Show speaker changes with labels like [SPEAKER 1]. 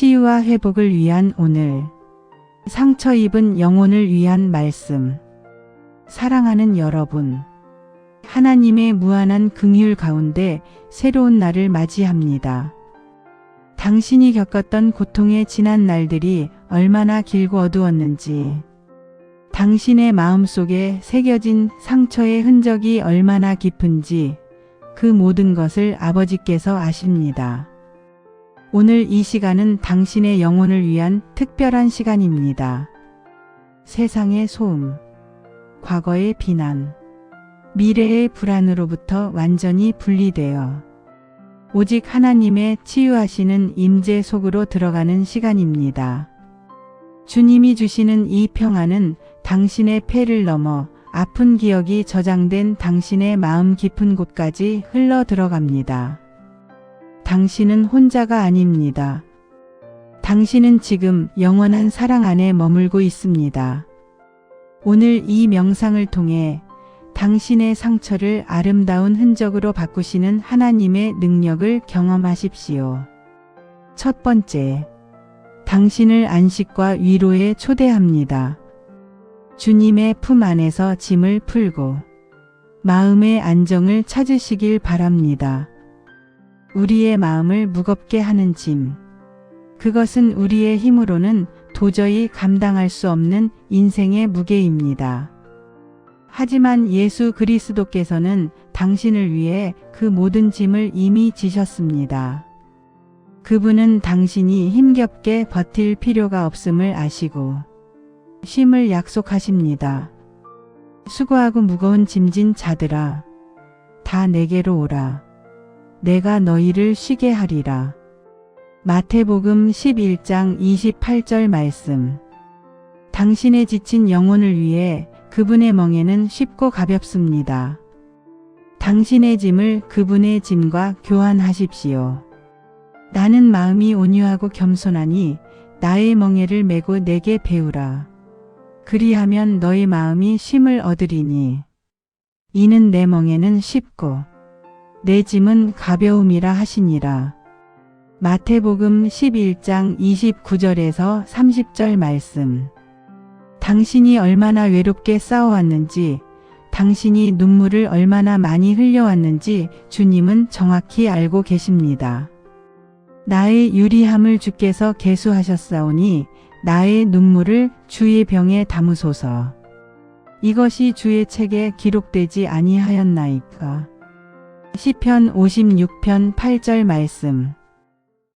[SPEAKER 1] 치유와 회복을 위한 오늘. 상처 입은 영혼을 위한 말씀. 사랑하는 여러분. 하나님의 무한한 긍휼 가운데 새로운 날을 맞이합니다. 당신이 겪었던 고통의 지난 날들이 얼마나 길고 어두웠는지, 당신의 마음 속에 새겨진 상처의 흔적이 얼마나 깊은지, 그 모든 것을 아버지께서 아십니다. 오늘 이 시간은 당신의 영혼을 위한 특별한 시간입니다. 세상의 소음, 과거의 비난, 미래의 불안으로부터 완전히 분리되어 오직 하나님의 치유하시는 임재 속으로 들어가는 시간입니다. 주님이 주시는 이 평안은 당신의 폐를 넘어 아픈 기억이 저장된 당신의 마음 깊은 곳까지 흘러 들어갑니다. 당신은 혼자가 아닙니다. 당신은 지금 영원한 사랑 안에 머물고 있습니다. 오늘 이 명상을 통해 당신의 상처를 아름다운 흔적으로 바꾸시는 하나님의 능력을 경험하십시오. 첫 번째, 당신을 안식과 위로에 초대합니다. 주님의 품 안에서 짐을 풀고 마음의 안정을 찾으시길 바랍니다. 우리의 마음을 무겁게 하는 짐. 그것은 우리의 힘으로는 도저히 감당할 수 없는 인생의 무게입니다. 하지만 예수 그리스도께서는 당신을 위해 그 모든 짐을 이미 지셨습니다. 그분은 당신이 힘겹게 버틸 필요가 없음을 아시고 쉼을 약속하십니다. 수고하고 무거운 짐진 자들아, 다 내게로 오라. 내가 너희를 쉬게 하리라. 마태복음 11장 28절 말씀. 당신의 지친 영혼을 위해 그분의 멍에는 쉽고 가볍습니다. 당신의 짐을 그분의 짐과 교환하십시오. 나는 마음이 온유하고 겸손하니 나의 멍에를 메고 내게 배우라. 그리하면 너의 마음이 쉼을 얻으리니 이는 내 멍에는 쉽고 내 짐은 가벼움이라 하시니라. 마태복음 11장 29절에서 30절 말씀. 당신이 얼마나 외롭게 싸워왔는지, 당신이 눈물을 얼마나 많이 흘려왔는지 주님은 정확히 알고 계십니다. 나의 유리함을 주께서 계수하셨사오니 나의 눈물을 주의 병에 담으소서. 이것이 주의 책에 기록되지 아니하였나이까. 시편 56편 8절 말씀.